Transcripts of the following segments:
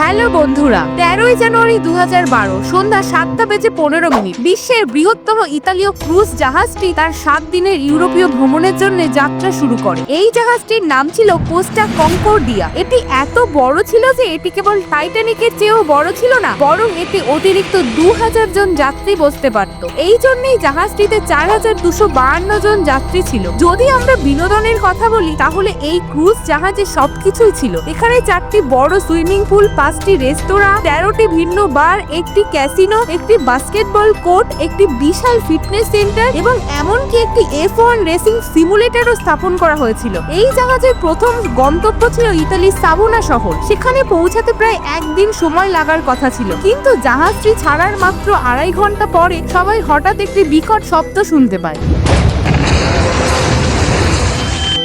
Hello বন্ধুরা, তেরোই জানুয়ারি দু হাজার বারো, সন্ধ্যা সাতটা বেজে পনেরো মিনিট। বিশ্বের বৃহত্তম ইতালীয় ক্রুজ জাহাজটি তার সাত দিনের ইউরোপীয় ভ্রমণের জন্য যাত্রা শুরু করে। এই জাহাজটির নাম ছিল কোস্টা কঙ্কর্ডিয়া এটি এত বড় ছিল যে এটি কেবল টাইটানিকের চেয়েও বড় ছিল না, বরং এতে অতিরিক্ত দু হাজার জন যাত্রী বসতে পারত। এই জন্যই জাহাজটিতে চার হাজার দুশো বাহান্ন জন যাত্রী ছিল। যদি আমরা বিনোদনের কথা বলি, তাহলে এই ক্রুজ জাহাজে সবকিছুই ছিল। এখানে চারটি বড় সুইমিং পুল পাঁচটি রেস্তোরাঁ, তেরোটি ভিন্ন বার, একটি ক্যাসিনো, একটি বাস্কেটবল কোর্ট, একটি বিশাল ফিটনেস সেন্টার এবং এমনকি একটি এফ ওয়ান রেসিং সিমুলেটরও স্থাপন করা হয়েছিল। এই জাহাজের প্রথম গন্তব্য ছিল ইতালির সাবোনা শহর। সেখানে পৌঁছাতে প্রায় একদিন সময় লাগার কথা ছিল। কিন্তু জাহাজটি ছাড়ার মাত্র আড়াই ঘণ্টা পরে সবাই হঠাৎ একটি বিকট শব্দ শুনতে পায়।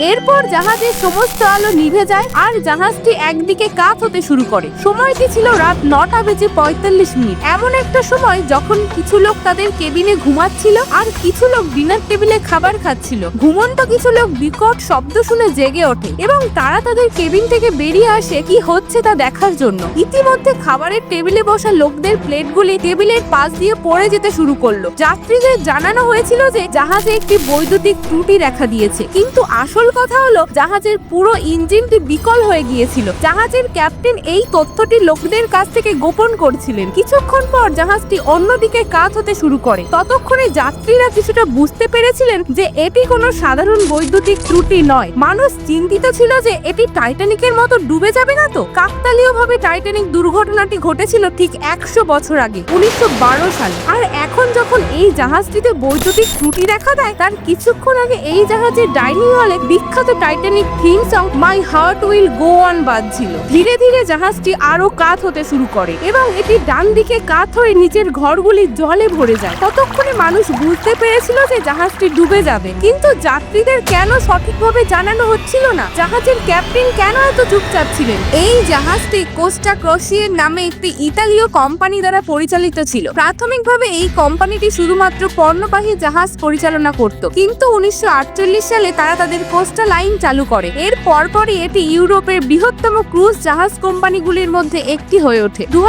এরপর জাহাজের সমস্ত আলো নিভে যায়, আর জাহাজটি একদিকে কাত হতে শুরু করে। সময়টি ছিল রাত নটা বেজে পঁয়তাল্লিশ মিনিট। এমন একটা সময় যখন কিছু লোক তাদের কেবিনে ঘুমাচ্ছিল, আর কিছু লোক ডিনার টেবিলে খাবার খাচ্ছিল। ঘুমন্ত কিছু লোক বিকট শব্দ শুনে জেগে ওঠে, এবং তারা তাদের কেবিন থেকে বেরিয়ে আসে কি হচ্ছে তা দেখার জন্য। ইতিমধ্যে খাবারের টেবিলে বসা লোকদের প্লেটগুলি টেবিলের পাশ দিয়ে পড়ে যেতে শুরু করল। যাত্রীদের জানানো হয়েছিল যে জাহাজে একটি বৈদ্যুতিক ত্রুটি দেখা দিয়েছে, কিন্তু আসল কথা হলো, জাহাজের পুরো ইঞ্জিনটি বিকল হয়ে গিয়েছিল। জাহাজের ক্যাপ্টেন এই তথ্যটি লোকদের কাছ থেকে গোপন করছিলেন। কিছুক্ষণ পর জাহাজটি অন্যদিকে কাত হতে শুরু করে। ততক্ষণে যাত্রীরা কিছুটা বুঝতে পেরেছিলেন যে এটি কোনো সাধারণ বৈদ্যুতিক ত্রুটি নয়। মানুষ চিন্তিত ছিল যে এটি টাইটানিকের মতো ডুবে যাবে না তো? কাকতালীয় ভাবে টাইটানিক দুর্ঘটনাটি ঘটেছিল ঠিক একশো বছর আগে, উনিশশো বারো সালে। আর এখন যখন এই জাহাজটিতে বৈদ্যুতিক ত্রুটি দেখা দেয়, তার কিছুক্ষণ আগে এই জাহাজের ডাইনিং হলে বিখ্যাত Titanic theme song my heart will go on বাজছিল। ধীরে ধীরে জাহাজটি আরও কাত হতে শুরু করে এবং এটি ডান দিকে কাত হয়ে নিচের ঘরগুলি জলে ভরে যায়। ততক্ষণে মানুষ বুঝতে পেরেছিল যে জাহাজটি ডুবে যাবে। কিন্তু যাত্রীদের কেন সঠিকভাবে জানানো হচ্ছিল না? জাহাজের ক্যাপ্টেন কেন এত চুপচাপ ছিলেন? এই জাহাজটি কোস্টা ক্রসিয়ের নামে একটি ইতালীয় কোম্পানি দ্বারা পরিচালিত ছিল। প্রাথমিকভাবে এই কোম্পানিটি শুধুমাত্র পণ্যবাহী জাহাজ পরিচালনা করত। কিন্তু উনিশশো আটচল্লিশ সালে তারা তাদের কোস্টা লাইন চালু করে। এর পরপরই এটি ইউরোপের বৃহত্তম ক্রুজ জাহাজ কোম্পানিগুলির মধ্যে একটি হয়ে ওঠে। দু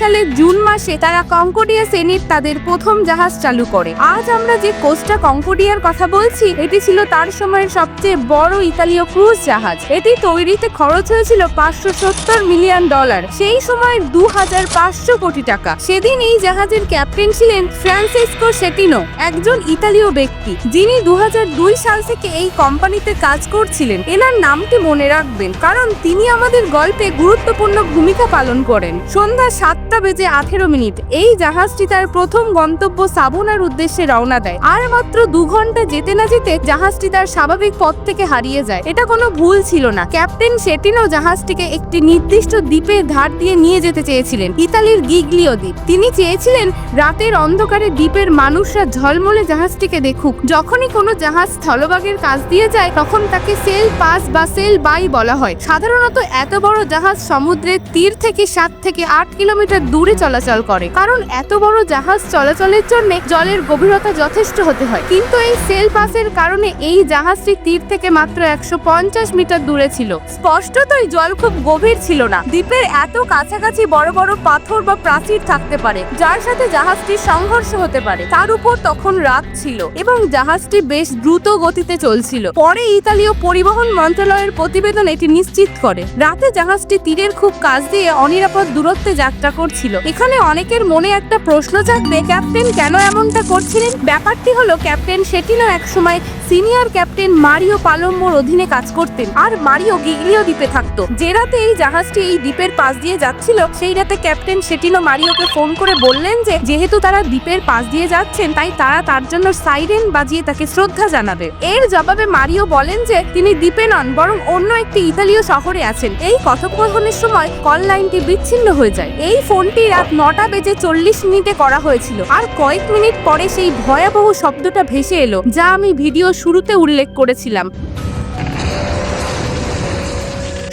সালের জুন মাসে তারা কঙ্কোডিয়া শ্রেণির তাদের প্রথম জাহাজ চালু করে। আজ আমরা যে কোস্টা কঙ্কোডিয়ার কথা বলছি, এটি ছিল তার সময়ের সবচেয়ে বড় ইতালীয় ক্রুজ জাহাজ। এটি তৈরিতে খরচ হয়েছিল পাঁচশো সত্তর মিলিয়ন ডলার। সেই সময়ের দু হাজার পাঁচশো কোটি টাকা। সেদিন এই জাহাজের ক্যাপ্টেন ছিলেন ফ্রান্সিসকো সেটিনো, একজন ইতালীয় ব্যক্তি, যিনি দু হাজার দুই সাল থেকে এই কোম্পানিতে কাজ করছিলেন। এনার নামটি মনে রাখবেন, কারণ তিনি আমাদের গল্পে গুরুত্বপূর্ণ ভূমিকা পালন করেন। সন্ধ্যা সাতটা বেজে আঠেরো মিনিট। এই জাহাজটি তার প্রথম গন্তব্য সাবোনার উদ্দেশ্যে রওনা দেয়। আর মাত্র দু ঘণ্টা যেতে না যেতে জাহাজটি তার স্বাভাবিক পথ থেকে হারিয়ে যায়। এটা কোনো ভুল ছিল না। ক্যাপ্টেন সেটিনো জাহাজটিকে একটি নির্দিষ্ট দ্বীপের ধার দিয়ে নিয়ে যেতে চেয়েছিলেন, ইতালির গিগলিও দ্বীপ। তিনি চেয়েছিলেন রাতের অন্ধকারে দ্বীপের মানুষরা ঝলমলে জাহাজটিকে দেখুক। যখনই কোনো জাহাজ স্থলভাগের কাজ দিয়ে যায় তখন তাকে সেল পাস বা সেল বাই বলা হয়। সাধারণত এত বড় জাহাজ সমুদ্রের তীর থেকে সাত থেকে আট কিলোমিটার দূরে চলাচল করে। কারণ এত বড় জাহাজ চলাচলের জন্য জলের গভীরতা যথেষ্ট হতে হয়। কিন্তু এই সেল পাসের কারণে এই জাহাজটি তীর থেকে মাত্র একশো পঞ্চাশ মিটার দূরে ছিল। স্পষ্টতই জল খুব গভীর ছিল না। দ্বীপের এত কাছাকাছি বড় বড় পাথর বা প্রাচীর থাকতে পারে, যার সাথে জাহাজটির সংঘর্ষ হতে পারে। তার উপর তখন রাত ছিল এবং জাহাজটি বেশ দ্রুত গতিতে চলছিল। পরে ইতালীয় পরিবহন মন্ত্রণালয়ের প্রতিবেদন এটি নিশ্চিত করে। রাতে জাহাজটি তীরের খুব কাছ দিয়ে অনিরাপদ দূরত্বে যাত্রা করছিল। এখানে অনেকের মনে একটা প্রশ্ন জাগবে, ক্যাপ্টেন কেন এমনটা করছিলেন? ব্যাপারটি হলো, ক্যাপ্টেন সেটিনো একসময় সিনিয়র ক্যাপ্টেন মারিও পালম্বোর অধীনে কাজ করতেন। আর মারিও গিগলিও দ্বীপে থাকতো। যে রাতে এই জাহাজটি এই দ্বীপের পাশ দিয়ে যাচ্ছিল, সেই রাতে ক্যাপ্টেন সেটিনো মারিওকে ফোন করে বললেন যে, যেহেতু তারা দ্বীপের পাশ দিয়ে যাচ্ছেন, তাই তারা তার জন্য সাইরেন বাজিয়ে তাকে শ্রদ্ধা জানাবে। এর জবাবে মারিও বলেন যে, তিনি দ্বীপে নন, বরং অন্য একটি ইতালীয় শহরে আছেন। এই কথোপকথনের সময় কল লাইনটি বিচ্ছিন্ন হয়ে যায়। এই ফোনটি রাত নটা বেজে চল্লিশ মিনিটে করা হয়েছিল। আর কয়েক মিনিট পরে সেই ভয়াবহ শব্দটা ভেসে এলো, যা আমি ভিডিও শুরুতে উল্লেখ করেছিলাম।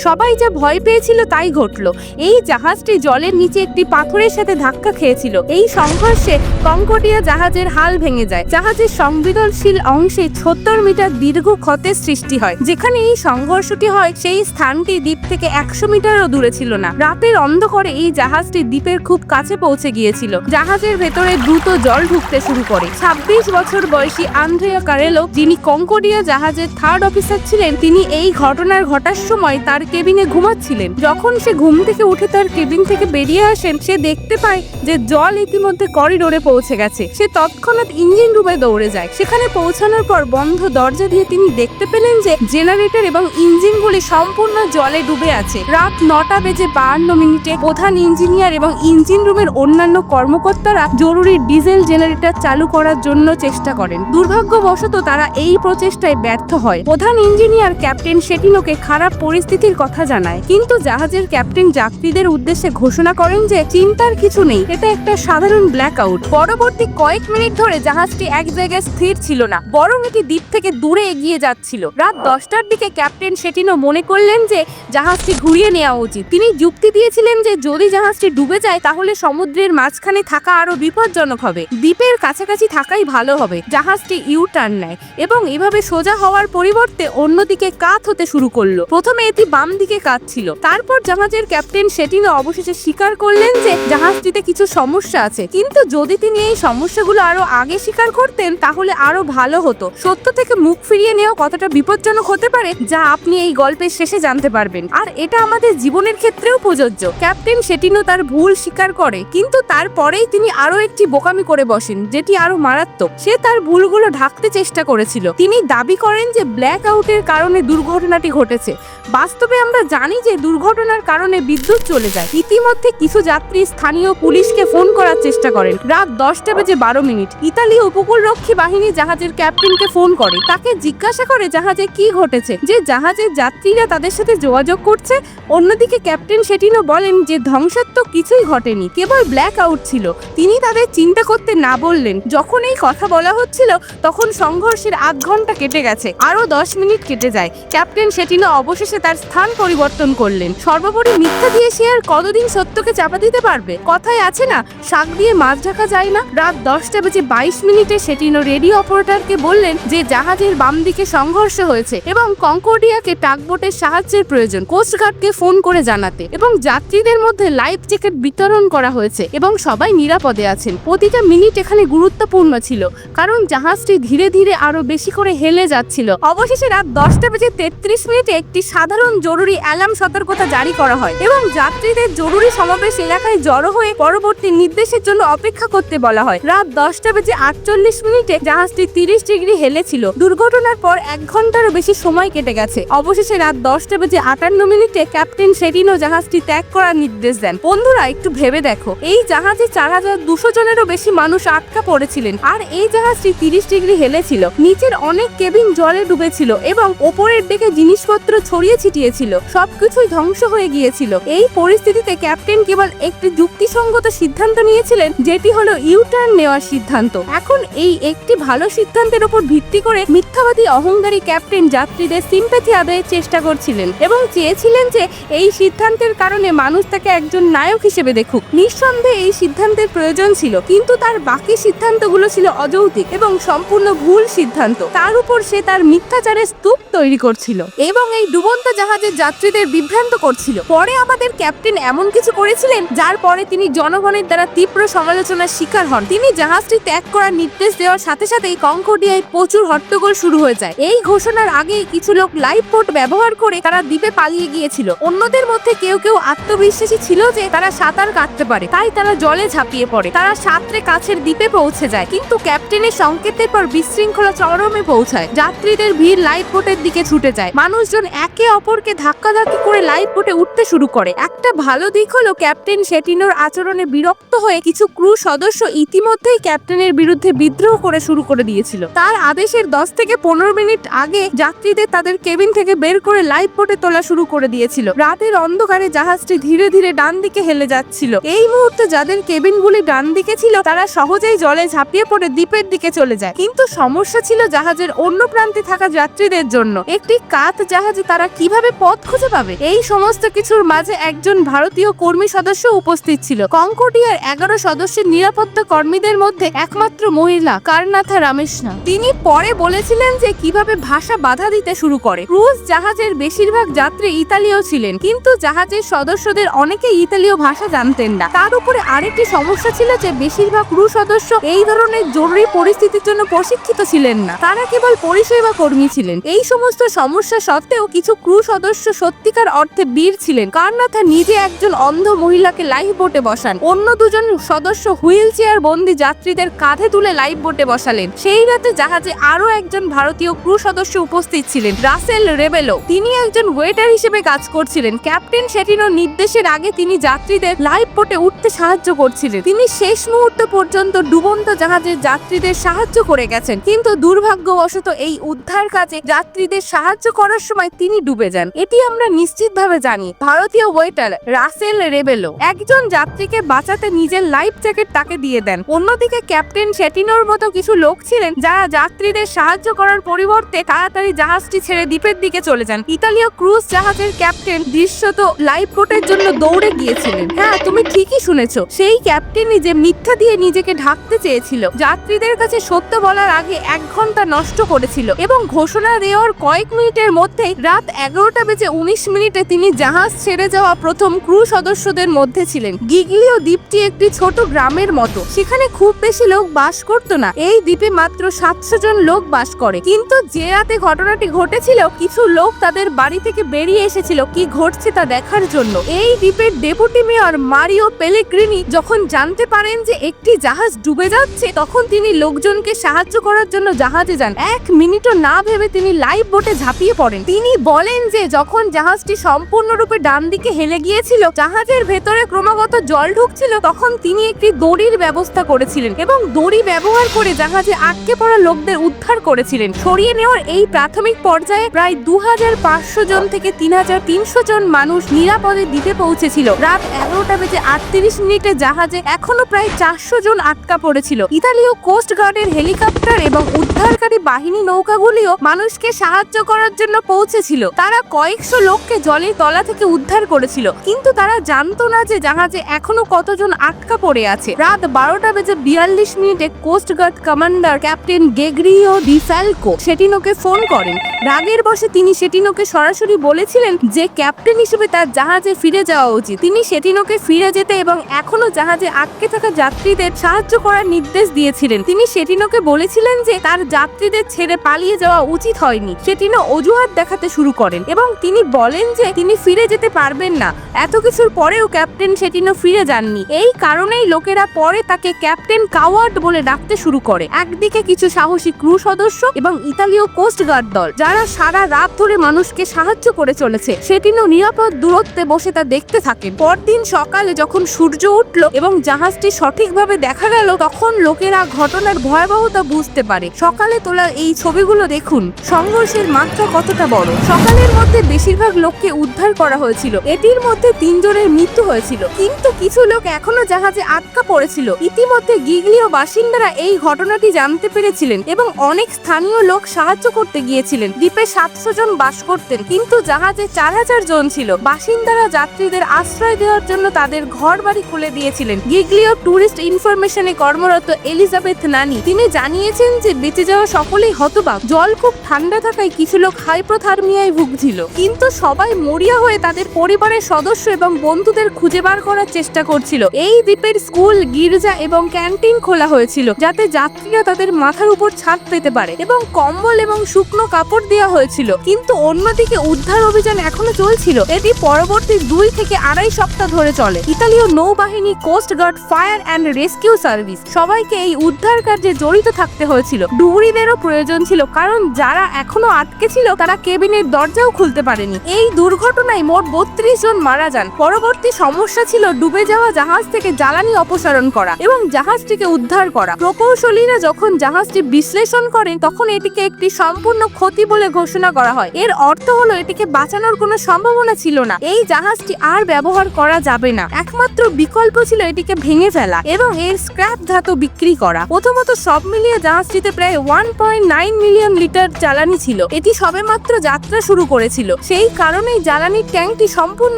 সবাই যা ভয় পেয়েছিল তাই ঘটলো। এই জাহাজটি জলের নিচে একটি পাথরের সাথে ধাক্কা খেয়েছিল। এই সংঘর্ষে কঙ্কটিয়া জাহাজের হাল ভেঙে যায়। জাহাজের সংবেদনশীল অংশে সত্তর মিটার দীর্ঘ ক্ষতের সৃষ্টি হয়। যেখানে এই সংঘর্ষটি হয়, সেই স্থানটি দ্বীপ থেকে একশো মিটারও দূরে ছিল না। রাতের অন্ধকারে এই জাহাজটি দ্বীপের খুব কাছে পৌঁছে গিয়েছিল। জাহাজের ভেতরে দ্রুত জল ঢুকতে শুরু করে। ছাব্বিশ বছর বয়সী আন্দ্রেয়া কারেলো, যিনি কঙ্কডিয়া জাহাজের থার্ড অফিসার ছিলেন, তিনি এই ঘটনার ঘটার সময় তার কেবিনে ঘুমাচ্ছিলেন। যখন সে ঘুম থেকে উঠে তার কেবিন থেকে বেরিয়ে আসেন, সে দেখতে পায় যে জল ইতিমধ্যে করিডোরে পৌঁছে গেছে। সে তৎক্ষণাৎ ইঞ্জিন রুমে দৌড়ে যায়। সেখানে পৌঁছানোর পর বন্ধ দরজা দিয়ে তিনি দেখতে পেলেন যে জেনারেটর এবং ইঞ্জিনগুলি সম্পূর্ণ জলে ডুবে আছে। রাত নটা বেজে বাহান্ন মিনিটে প্রধান ইঞ্জিনিয়ার এবং ইঞ্জিন রুমের অন্যান্য কর্মকর্তারা জরুরি ডিজেল জেনারেটর চালু করার জন্য চেষ্টা করেন। দুর্ভাগ্যবশত তারা এই প্রচেষ্টায় ব্যর্থ হয়। প্রধান ইঞ্জিনিয়ার ক্যাপ্টেন সেটিনোকে খারাপ পরিস্থিতির কথা জানায়। কিন্তু জাহাজের ক্যাপ্টেন যাত্রীদের উদ্দেশ্যে ঘোষণা করেন যে চিন্তার কিছু নেই, এটা একটা সাধারণ ব্ল্যাক আউট পরবর্তী কয়েক মিনিট ধরে জাহাজটি এক জায়গায় স্থির ছিল না, বরং এটি দ্বীপ থেকে দূরে এগিয়ে যাচ্ছিল। রাত দশটার দিকে ক্যাপ্টেন সেটিনো মনে করলেন যে জাহাজটি ঘুরিয়ে নেওয়া উচিত। তিনি যুক্তি দিয়েছিলেন যে যদি জাহাজটি ডুবে যায়, তাহলে সমুদ্রের মাঝখানে থাকা আরও বিপজ্জনক হবে। দ্বীপের কাছাকাছি থাকাই ভালো হবে, জাহাজটি ইউ টার্ন নেয়, এবং এভাবে সোজা হওয়ার পরিবর্তে অন্যদিকে কাত হতে শুরু করল। প্রথমে এটি বাম দিকে কাত ছিল তারপর জাহাজের ক্যাপ্টেন সেটিনো অবশেষে স্বীকার করলেন যে জাহাজটিতে কিছু সমস্যা আছে। কিন্তু যদি তিনি এই সমস্যাগুলো আরও আগে স্বীকার করতেন, তাহলে আরও ভালো হতো। সত্য থেকে মুখ ফিরিয়ে নেওয়া কতটা বিপজ্জনক হতে পারে, যা আপনি এই গল্পের শেষে জানতে পারবেন। আর এটা আমাদের জীবনের ক্ষেত্রেও প্রযোজ্য। ক্যাপ্টেন সেটিনো তার ভুল স্বীকার করে, কিন্তু তারপরেই তিনি আরও একটি বোকামি করে বসেন, যেটি আরও মারাত্মক। সে তার ভুলগুলো ঢাকতে চেষ্টা করেছিল। তিনি দাবি করেন যে, ব্ল্যাক আউটের কারণে দুর্ঘটনাটি ঘটেছে। বাস্তবে আমরা জানি যে দুর্ঘটনার কারণে বিদ্যুৎ চলে যায়। ইতিমধ্যে কিছু যাত্রী স্থানীয় পুলিশকে ফোন করার চেষ্টা করেন। রাত দশটা বেজে বারো মিনিট। ইতালি উপকূলরক্ষী বাহিনী জাহাজের ক্যাপ্টেনকে ফোন করে। তাকে জিজ্ঞাসা করে জাহাজে কি ঘটেছে। যে জাহাজের যাত্রীরা তাদের সাথে যোগাযোগ করছে। অন্যদিকে ক্যাপ্টেন সেটিনও বলেন যে ধ্বংসাত্মক কিছুই ঘটেনি, কেবল ব্ল্যাক আউট ছিল। তিনি তাদের চিন্তা করতে না বললেন। যখন এই কথা বলা হচ্ছিল, তখন সংঘর্ষের আধ ঘণ্টা কেটে গেছে। আরও দশ মিনিট কেটে যায়। ক্যাপ্টেন সেটিনো অবশেষে তার স্থান পরিবর্তন করলেন। সর্বোপরি মিথ্যা দিয়ে সে আর কতদিন সত্যকে চাপা দিতে পারবে? কথায় আছে না, শাক দিয়ে মাছ ঢাকা যায় না। রাত দশটা বেজে বাইশ মিনিটে সেটিনো রেডিও অপারেটরকে বললেন যে জাহাজের বাম দিকে সংঘর্ষ হয়েছে এবং কঙ্কোডিয়াকে টাকবোটের সাহায্যের প্রয়োজন কোস্টগার্ডকে ফোন করে জানাতে এবং যাত্রীদের মধ্যে লাইফ জ্যাকেট বিতরণ করা হয়েছে এবং সবাই নিরাপদে আছেন। প্রতিটা মিনিট এখানে গুরুত্বপূর্ণ ছিল, কারণ জাহাজটি ধীরে ধীরে আরও বেশি করে হেলে যাচ্ছিল। অবশেষে রাত দশটা বেজে তেত্রিশ মিনিটে একটি সাধারণ জরুরি অ্যালার্ম সতর্কতা জারি করা হয় এবং যাত্রীদের জরুরি সমাবেশ এলাকায় জড়ো হয়ে পরবর্তী নির্দেশের জন্য অপেক্ষা করতে বলা হয়। রাত দশটা বেজে আটচল্লিশ মিনিটে জাহাজটি তিরিশ ডিগ্রি হেলেছিল দুর্ঘটনার পর এক ঘন্টারও বেশি সময় কেটে গেছে। অবশেষে রাত দশটা বেজে আটান্ন মিনিটে ক্যাপ্টেন সেটিনো জাহাজটি ত্যাগ করার নির্দেশ দেন। বন্ধুরা, একটু ভেবে দেখো, এই জাহাজে চার হাজার দুশো জনেরও বেশি মানুষ আটকা পড়েছিলেন আর এই জাহাজটি তিরিশ ডিগ্রি হেলেছিল নিচের অনেক কেবিন জলে ডুবেছিল এবং ওপরের দিকে জিনিসপত্র ছড়িয়ে ছিটিয়েছিল। সবকিছুই ধ্বংস হয়ে গিয়েছিল। এই পরিস্থিতিতে ক্যাপ্টেন কেবল একটি যুক্তিসঙ্গত সিদ্ধান্ত নিয়েছিলেন, যেটি হলো ইউটার্ন নেওয়ার সিদ্ধান্ত। এখন এই একটি ভালো সিদ্ধান্তের উপর ভিত্তি করে মিথ্যাবাদী অহংকারী ক্যাপ্টেন যাত্রীদের সিম্প্যাথি আদায়ের চেষ্টা করছিলেন এবং চেয়েছিলেন যে এই সিদ্ধান্তের কারণে মানুষ তাকে একজন নায়ক হিসেবে দেখুক। নিঃসন্দেহে এই সিদ্ধান্তের প্রয়োজন ছিল, কিন্তু তার বাকি সিদ্ধান্তগুলো ছিল অযৌক্তিক এবং সম্পূর্ণ ভুল সিদ্ধান্ত। তার উপর সে তার মিথ্যাচারের স্তূপ তৈরি করছিল। এবং এই ডুবন্ত জাহাজের যাত্রীদের বিভ্রান্ত করছিল। পরে আমাদের ক্যাপ্টেন এমন কিছু করেছিলেন, যার পরে তিনি জনগণের দ্বারা তীব্র সমালোচনার শিকার হন। তিনি জাহাজটি ত্যাগ করার নির্দেশ দেওয়ার সাথে সাথেই কঙ্কডিয়ায় প্রচুর হট্টগোল শুরু হয়ে যায়। এই ঘোষণার আগেই কিছু লোক লাইফ বোট ব্যবহার করে তারা দ্বীপে পালিয়ে গিয়েছিল। অন্যদের মধ্যে কেউ কেউ আত্মবিশ্বাসী ছিল যে তারা সাঁতার কাটতে পারে। তাই তারা জলে ঝাঁপিয়ে পড়ে। তারা সাঁতরে কাছের দ্বীপে পৌঁছে যায়। কিন্তু ক্যাপ্টেনের সংকেতের পর বিশৃঙ্খলা চরমে পৌঁছায়। যাত্রীদের ভিড় লাইফ বোটের দিকে ছুটে যায়। মানুষজন একে অপরকে ধাক্কাধাক্কি করে লাইফ বোটে উঠতে শুরু করে। একটা ভালো দিক হলো ক্যাপ্টেন সেটিনোর আচরণে বিরক্ত হয়ে কিছু ক্রু সদস্য ইতিমধ্যেই ক্যাপ্টেনের বিরুদ্ধে বিদ্রোহ করে শুরু করে দিয়েছিল। তার আদেশের দশ থেকে পনেরো মিনিট আগে যাত্রীদের তাদের কেবিন থেকে বের করে লাইফ বোটে তোলা শুরু করে দিয়েছিল। রাতের অন্ধকারে জাহাজটি ধীরে ধীরে ডান দিকে হেলে যাচ্ছিল। এই মুহূর্তে যাদের কেবিনগুলি ডান দিকে ছিল, তারা সহজেই জলে ঝাঁপিয়ে পড়ে দ্বীপের দিকে চলে যায়। কিন্তু সমস্যা ছিল জাহাজের অন্য প্রান্তে থাকা যাত্রীদের জন্য। একটি কাত জাহাজে তারা কীভাবে পথ পথ খুঁজে পাবে। এই সমস্ত কিছুর মাঝে একজন ভারতীয় কর্মী সদস্য উপস্থিত ছিল। কঙ্কোডিয়ার এগারো সদস্যের নিরাপত্তা কর্মীদের মধ্যে একমাত্র মহিলা, কারনাথা রামেশনা তিনি পরে বলেছিলেন যে কীভাবে ভাষা বাধা দিতে শুরু করে। ক্রুজ জাহাজের বেশিরভাগ যাত্রী ইতালীয় ছিলেন, কিন্তু জাহাজের সদস্যদের অনেকে ইতালীয় ভাষা জানতেন না। তার উপরে আরেকটি সমস্যা ছিল যে বেশিরভাগ ক্রু সদস্য এই ধরনের জরুরি পরিস্থিতির জন্য প্রশিক্ষিত ছিলেন না। তারা কেবল পরিষেবা কর্মী ছিলেন। এই সমস্ত সমস্যা সত্ত্বেও কিছু ক্রু সদস্য সত্যিকার অর্থে বীর ছিলেন। কারনাথা নিজে একজন অন্ধ মহিলাকে লাইফ বোটে বসান। অন্য দুজন সদস্য হুইল চেয়ার বন্দি যাত্রীদের কাঁধে তুলে লাইফ বোটে বসালেন। সেই রাতে জাহাজে আরও একজন ভারতীয় ক্রু সদস্য উপস্থিত ছিলেন, রাসেল রেবেলো। তিনি একজন ওয়েটার হিসেবে কাজ করছিলেন। ক্যাপ্টেন সেটিনোর নির্দেশের আগে তিনি যাত্রীদের লাইফ বোটে উঠতে সাহায্য করছিলেন। তিনি শেষ মুহূর্ত পর্যন্ত ডুবন্ত জাহাজের যাত্রীদের সাহায্য করে গেছেন। কিন্তু দুর্ভাগ্যবশত এই উদ্ধার কাজে যাত্রীদের সাহায্য করার সময় তিনি ডুবে যান। এটি আমরা নিশ্চিতভাবে জানি। ভারতীয় ওয়েটার রাসেল রেবেলো একজন যাত্রীকে বাঁচাতে নিজের লাইফ জ্যাকেট তাকে দিয়ে দেন। অন্যদিকে ক্যাপ্টেন সেটিনোর মতো কিছু লোক ছিলেন যারা যাত্রীদের সাহায্য করার পরিবর্তে তাড়াতাড়ি জাহাজটি ছেড়ে দ্বীপের দিকে চলে যান। ইতালীয় ক্রুজ জাহাজের ক্যাপ্টেন দৃশ্যত লাইফ বোটের জন্য দৌড়ে গিয়েছিলেন। হ্যাঁ তুমি ঠিকই শুনেছো। সেই ক্যাপ্টেনই যে মিথ্যা দিয়ে নিজেকে ঢাকতে চেয়েছিল, যাত্রীদের কাছে সত্য বলার আগে এক ঘণ্টা নষ্ট করেছিল এবং ঘোষণা দেওয়ার কয়েক মিনিটের মধ্যেই রাত এগারোটা বেজে উনিশ মিনিটে তিনি জাহাজ ছেড়ে যাওয়া প্রথম ক্রু সদস্যদের মধ্যে ছিলেন। গিগলিও দ্বীপটি একটি ছোট গ্রামের মতো। সেখানে খুব বেশি লোক বাস করত না। এই দ্বীপে মাত্র সাতশো জন লোক বাস করে। কিন্তু যে রাতে ঘটনাটি ঘটেছিল, কিছু লোক তাদের বাড়ি থেকে বেরিয়ে এসেছিল। কি ঘটছে তা দেখার জন্য। এই দ্বীপের ডেপুটি মেয়র মারিও পেলেগ্রিনি যখন জানতে পারেন যে একটি জাহাজ ডুবে যাচ্ছে, তখন তিনি লোকজনকে সাহায্য করার জন্য জাহাজে যান। এক মিনিটও না ভেবে তিনি লাইভ বোটে ঝাঁপিয়ে পড়েন। তিনি বলেন যে যখন জাহাজটি সম্পূর্ণরূপে ডান দিকে হেলে গিয়েছিল। জাহাজের ভেতরে ক্রমাগত জল ঢুকছিল। তখন তিনি একটি দড়ির ব্যবস্থা করেছিলেন এবং দড়ি ব্যবহার করে জাহাজে আটকে পড়া লোকদের উদ্ধার করেছিলেন। সরিয়ে নেওয়ার এই প্রাথমিক পর্যায়ে প্রায় দু হাজার পাঁচশো জন থেকে তিন হাজার তিনশো জন মানুষ নিরাপদে দ্বীপে পৌঁছেছিল। রাত এগারোটা বেজে আটত্রিশ মিনিটে জাহাজে এখনও প্রায় চারশো জন আটকা পড়েছিল। ইতালীয় কোস্ট গার্ডের হেলিকপ্টার এবং উদ্ধারকারী বাহিনী নৌকাগুলিও মানুষকে সাহায্য করার জন্য পৌঁছেছিল। তারা কয়েকশো লোককে জলের তলা থেকে উদ্ধার করেছিল, কিন্তু তারা জানতো না যে জাহাজে এখনও কতজন আটকা পড়ে আছে। রাত বারোটা বেজে বিয়াল্লিশ মিনিটে coast guard commander captain Gregorio De Falco সেটিনোকে phone করেন। রাগের বসে তিনি সেটিনোকে সরাসরি বলেছিলেন যে ক্যাপ্টেন হিসেবে তার জাহাজে ফিরে যাওয়া উচিত। তিনি সেটিনোকে ফিরে যেতে এবং এখনও জাহাজে আটকে থাকা যাত্রীদের সাহায্য করার নির্দেশ দিয়েছিলেন। তিনি সেটিনোকে বলেছিলেন যে তার যাত্রীদের ছেড়ে পালিয়ে যাওয়া উচিত হয়নি। সেটিনো অজুহাত দেখাতে শুরু করেন এবং তিনি বলেন যে তিনি ফিরে যেতে পারবেন না। এত কিছুর পরেও ক্যাপ্টেন সেটিনো ফিরে যাননি। এই কারণেই লোকেরা পরে তাকে ক্যাপ্টেন কাওয়ার্ড বলে ডাকতে শুরু করে। একদিকে কিছু সাহসী ক্রু সদস্য এবং ইতালীয় কোস্ট গার্ড দল, যারা সারা রাত ধরে মানুষকে সাহায্য করে চলেছে। সেটিনো নিরাপদ দূরত্বে বসে তা দেখতে থাকেন। পরদিন সকালে যখন সূর্য উঠল এবং জাহাজটি সঠিকভাবে দেখা গেল, তখন লোকেরা ঘটনার ভয়াবহতা বুঝতে পারে। সকালে তোলা এই ছবিগুলো দেখুন। সংঘর্ষের মাত্রা কতটা বড়? সকালের মধ্যে বেশিরভাগ লোককে উদ্ধার করা হয়েছিল। এটির মধ্যে তিনজনের মৃত্যু হয়েছিল। কিন্তু কিছু লোক এখনও জাহাজে আটকা পড়েছিল। ইতিমধ্যে গিগলীয় বাসিন্দারা এই ঘটনাটি জানতে পেরেছিলেন এবং অনেক স্থানীয় লোক সাহায্য করতে গিয়েছিলেন। দ্বীপে সাতশো জন বাস করতেন, কিন্তু জাহাজে চার হাজার জন ছিল। বাসিন্দারা যাত্রীদের আশ্রয় দেওয়ার জন্য তাদের ঘর বাড়ি খুলে দিয়েছিলেন। গিগলিও ট্যুরিস্ট ইনফরমেশনে কর্মরত এলিজাবেথ নানি, তিনি জানিয়েছেন যে বেঁচে যাওয়া সকলেই হতবাক। জল খুব ঠান্ডা থাকায় কিছু লোক হাইপ্রোথার্মিয়ায় ভুগছিল। কিন্তু সবাই মরিয়া হয়ে তাদের পরিবারের সদস্য এবং বন্ধুদের খুঁজে বার করার চেষ্টা করছিল। এই দ্বীপের স্কুল, গির্জা এবং ক্যান্টিন খোলা হয়েছিল, যাতে যাত্রীরা তাদের মাথার উপর ছাদ পেতে পারে এবং কম্বল এবং শুকনো কাপড় দেওয়া হয়েছিল। কিন্তু অন্যদিকে উদ্ধার অভিযান এখনও চলছিল। এটি পরবর্তী দুই থেকে আড়াই সপ্তাহ ধরে চলে। ইতালীয় নৌবাহিনী coast guard, fire and rescue service সবাইকে এই উদ্ধার কার্যে জড়িত থাকতে হয়েছিল। ডুবুরিদেরও প্রয়োজন ছিল, কারণ যারা এখনও আটকে ছিল, তারা কেবিনের দরজাও খুলতে পারেনি। এই দুর্ঘটনায় মোট বত্রিশ জন মারা যান। পরবর্তী সমস্যা ছিল ডুবে যাওয়া জাহাজ থেকে জ্বালানি অপসারণ করা এবং জাহাজটিকে উদ্ধার করা। প্রকৌশলীরা যখন জাহাজটি বিশ্লেষণ করেন, তখন এটিকে একটি সম্পূর্ণ ক্ষতি বলে ঘোষণা করা হয়। এর অর্থ হলো এটিকে বাঁচানোর কোনো সম্ভাবনা ছিল না। এই জাহাজটি আর ব্যবহার করা যাবে না। একমাত্র বিকল্প ছিল এটিকে ভেঙে ফেলা এবং এর স্ক্র্যাপ ধাতু বিক্রি করা। প্রথমত সব মিলিয়ে জাহাজটিতে প্রায় one point nine million litre জ্বালানি ছিল। এটি সবেমাত্র যাত্রা শুরু করেছিল। সেই কারণেই জ্বালানির ট্যাঙ্কটি সম্পূর্ণ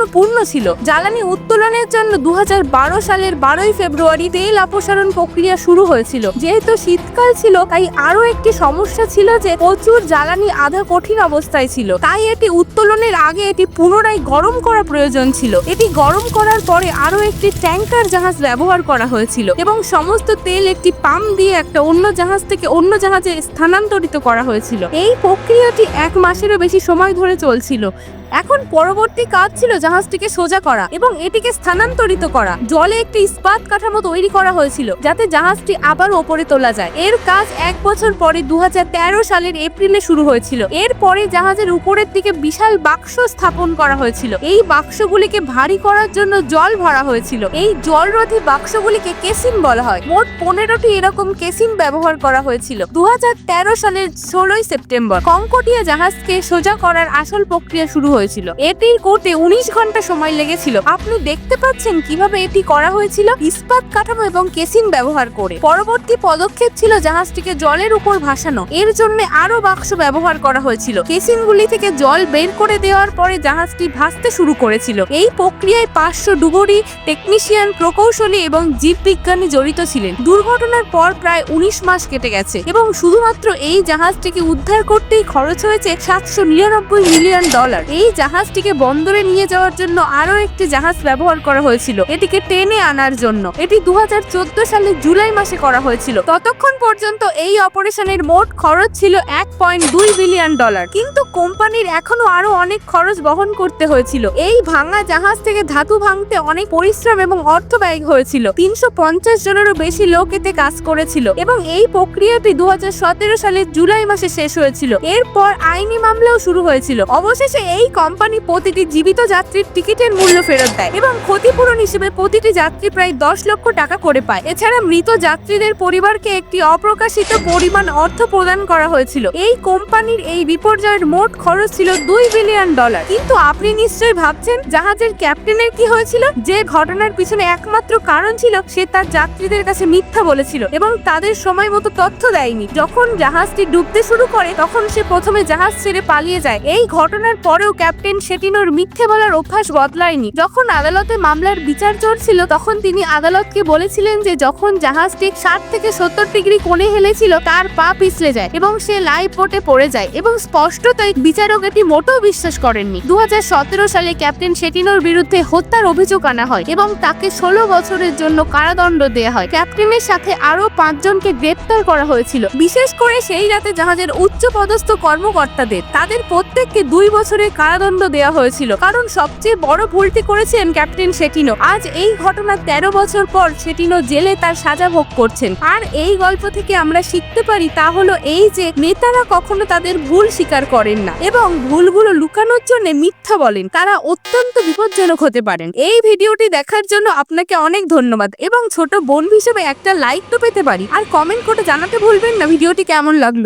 পূর্ণ ছিল। জ্বালানি উত্তোলনের জন্য দু হাজার বারো সালের বারোই ফেব্রুয়ারি তেল অপসারণ প্রক্রিয়া শুরু হয়েছিল। যেহেতু শীতকাল ছিল, তাই আরও একটি সমস্যা ছিল যে প্রচুর জ্বালানি আধা কঠিন অবস্থায় ছিল। তাই এটি উত্তোলনের আগে এটি পুনরায় গরম করা প্রয়োজন ছিল। এটি গরম করার পরে আরও একটি ট্যাঙ্কার জাহাজ ব্যবহার করা হয়েছিল এবং সমস্ত তেল একটি পাম্প দিয়ে একটা অন্য জাহাজ থেকে অন্য জাহাজে স্থানান্তরিত করা হয়েছিল। এই প্রক্রিয়াটি এক মাসেরও বেশি সময় ধরে চলছিল এখন পরবর্তী কাজ ছিল জাহাজটিকে সোজা করা এবং এটিকে স্থানান্তরিত করা। জলে একটি ইস্পাত কাঠামো তৈরি করা হয়েছিল, যাতে জাহাজটি আবার ওপরে তোলা যায়। এর কাজ এক বছর পরে দু হাজার তেরো সালের এপ্রিলে শুরু হয়েছিল। এরপরে জাহাজের উপরের দিকে বিশাল বাক্স স্থাপন করা হয়েছিল। এই বাক্সগুলিকে ভারী করার জন্য জল ভরা হয়েছিল। এই জলরোধী বাক্সগুলিকে কেসিন বলা হয়। মোট পনেরোটি এরকম কেসিন ব্যবহার করা হয়েছিল। দু হাজার তেরো সালের ষোলোই সেপ্টেম্বর, কঙ্কটিয়া জাহাজকে সোজা করার আসল প্রক্রিয়া শুরু হয়েছিল। এটির করতে উনিশ ঘণ্টা সময় লেগেছিল। আপনি দেখতে পাচ্ছেন কীভাবে এটি করা হয়েছিল, ইস্পাত কাঠামো এবং কেসিন ব্যবহার করে। পরবর্তী পদক্ষেপ ছিল জাহাজটিকে জলের উপর ভাসানো। এর জন্য আরও বাক্স ব্যবহার করা হয়েছিল। কেসিনগুলি থেকে জল বের করে দেওয়ার পরে জাহাজটি ভাসতে শুরু করেছিল। এই প্রক্রিয়ায় পাঁচশো ডুবুরি টেকনিশিয়ান, প্রকৌশলী এবং জীববিজ্ঞানী জড়িত ছিলেন। দুর্ঘটনার পর প্রায় উনিশ মাস কেটে গেছে এবং শুধুমাত্র এই জাহাজটিকে উদ্ধার করতেই খরচ হয়েছে সাতশো নিরানব্বই মিলিয়ন ডলার। এই জাহাজটিকে বন্দরে নিয়ে যাওয়ার জন্য আরও একটি জাহাজ ব্যবহার করা হয়েছিল। এটিকে টেনে আনার জন্য। এটি দু সালে জুলাই মাসে করা হয়েছিল। ততক্ষণ পর্যন্ত এই অপারেশনের মোট খরচ ছিল এক পয়েন্ট দুই বিলিয়ন ডলার। কিন্তু কোম্পানির এখনও আরও অনেক খরচ বহন করতে হয়েছিল। এই ভাঙা জাহাজ থেকে ধাতু ভাঙতে অনেক পরিশ্রম এবং অর্থ ব্যয় হয়েছিল। তিনশো পঞ্চাশ জনেরও বেশি লোক এতে কাজ করেছিল এবং এই প্রক্রিয়াটি দু হাজার সতেরো সালের জুলাই মাসে শেষ হয়েছিল। এরপর আইনি মামলাও শুরু হয়েছিল। অবশেষে এই কোম্পানি প্রতিটি জীবিত যাত্রীর টিকিটের মূল্য ফেরত দেয় এবং ক্ষতিপূরণ হিসেবে প্রতিটি যাত্রী প্রায় দশ লক্ষ টাকা করে পায়। এছাড়া মৃত যাত্রীদের পরিবারকে একটি অপ্রকাশিত পরিমাণ অর্থ প্রদান করা হয়েছিল। এই কোম্পানির এই বিপর্যয়ের মোট খরচ ছিল দুই বিলিয়ন ডলার। কিন্তু আপনি নিশ্চয়ই ভাবছেন, জাহাজের ক্যাপ্টেনের কি হয়েছিল? যে ঘটনার পিছনে একমাত্র কারণ ছিল, সে তার যাত্রীদের কাছে মিথ্যা বলেছিল এবং তাদের সময় মতো তথ্য দেয়নি। যখন জাহাজটি ডুবতে শুরু করে, তখন সে প্রথমে জাহাজ ছেড়ে পালিয়ে যায়। এই ঘটনার পরেও ক্যাপ্টেন সেটিনোর মিথ্যে বলার অভ্যাস বদলায়নি। যখন আদালতে মামলার বিচার চলছিল তখন তিনি আদালতকে বলেছিলেন যে যখন জাহাজটি ষাট থেকে সত্তর ডিগ্রি কোণে হেলেছিল তার পা পিছলে যায় এবং সে লাইভ বোটে পড়ে যায় এবং স্পষ্টতই বিচারক এটি মোটেও বিশ্বাস করেননি। দু হাজার সতেরো সালে ক্যাপ্টেন সেটিনোর বিরুদ্ধে হত্যার অভিযোগ আনা হয় এবং তাকে ষোলো বছরের জন্য কারাদণ্ড দেওয়া হয়। ক্যাপ্টেনের সাথে আরও পাঁচজনকে গ্রেপ্তার করা হয়েছিল। বিশেষ করে সেই রাতে জাহাজের উচ্চ পদস্থ কর্মকর্তাদের। তাদের প্রত্যেককে দুই বছরের কারাদণ্ড দেওয়া হয়েছিল। কারণ সবচেয়ে বড় ভুলটি করেছেন ক্যাপ্টেন সেটিনো। আজ এই ঘটনার তেরো বছর পর সেটিনো জেলে তার সাজা ভোগ করছেন। আর এই গল্প থেকে আমরা শিখতে পারি তা হলো এই যে, নেতারা কখনো তাদের ভুল স্বীকার করেন না এবং ভুলগুলো লুকানোর জন্য মিথ্যা বলেন। তারা অত্যন্ত বিপজ্জনক হতে পারেন। এই ভিডিওটি দেখার জন্য আপনাকে অনেক ধন্যবাদ এবং ছোট বোন হিসেবে একটা লাইক তো পেতে পারি। আর কমেন্ট করে জানাতে ভুলবেন না। ভিডিওটি কেমন লাগল?